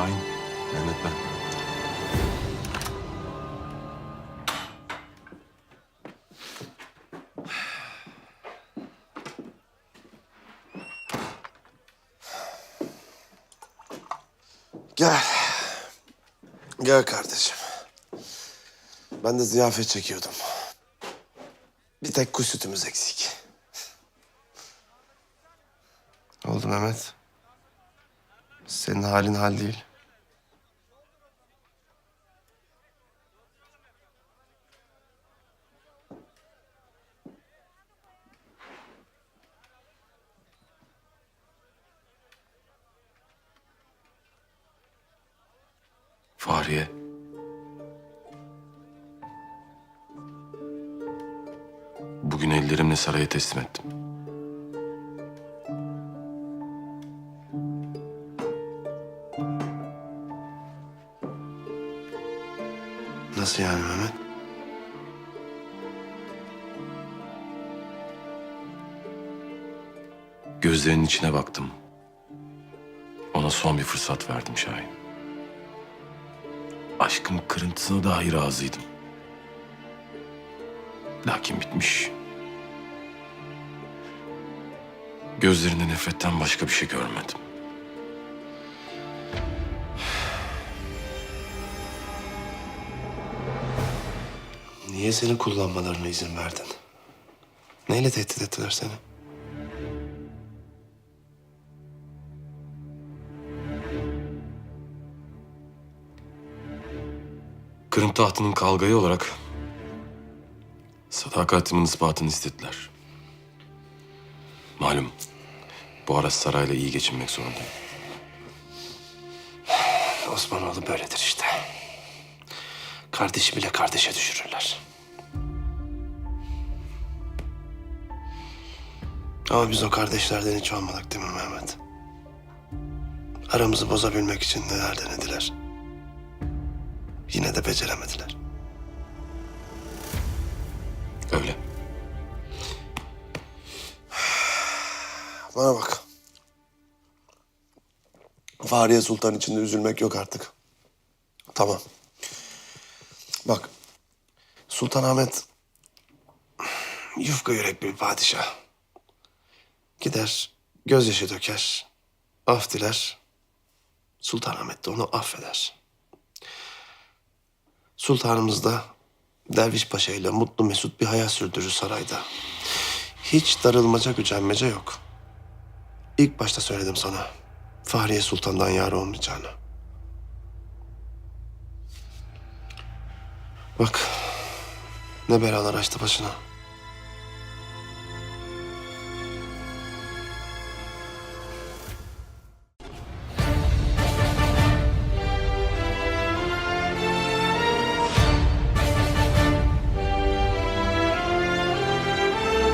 Şahin, Mehmet ben. Gel. Gel kardeşim. Ben de ziyafet çekiyordum. Bir tek kuş sütümüz eksik. Ne oldu Mehmet? Senin halin hal değil. Fahriye. Bugün ellerimle saraya teslim ettim. Nasıl yani Mehmet? Gözlerinin içine baktım. Ona son bir fırsat verdim Şahin. Aşkın kırıntısına dahi razıydım. Lakin bitmiş. Gözlerinde nefretten başka bir şey görmedim. Niye seni kullanmalarına izin verdin? Neyle tehdit ettiler seni? Kırım tahtının kalgayı olarak sadakatimin ispatını istediler. Malum bu ara sarayla iyi geçinmek zorundayım. Osmanoğlu böyledir işte. Kardeşi bile kardeşe düşürürler. Ama biz o kardeşlerden hiç olmadık değil mi Mehmet? Aramızı bozabilmek için neler denediler. Yine de beceremediler. Öyle. Bana bak. Fahriye Sultan için de üzülmek yok artık. Tamam. Bak. Sultanahmet yufka yürek bir padişah. Gider, gözyaşı döker, af diler. Sultanahmet de onu affeder. Sultanımız da Derviş Paşa ile mutlu mesut bir hayat sürdürür sarayda. Hiç darılmaca gücenmece yok. İlk başta söyledim sana. Fahriye Sultan'dan yar olmayacağını. Bak ne belalar açtı başına.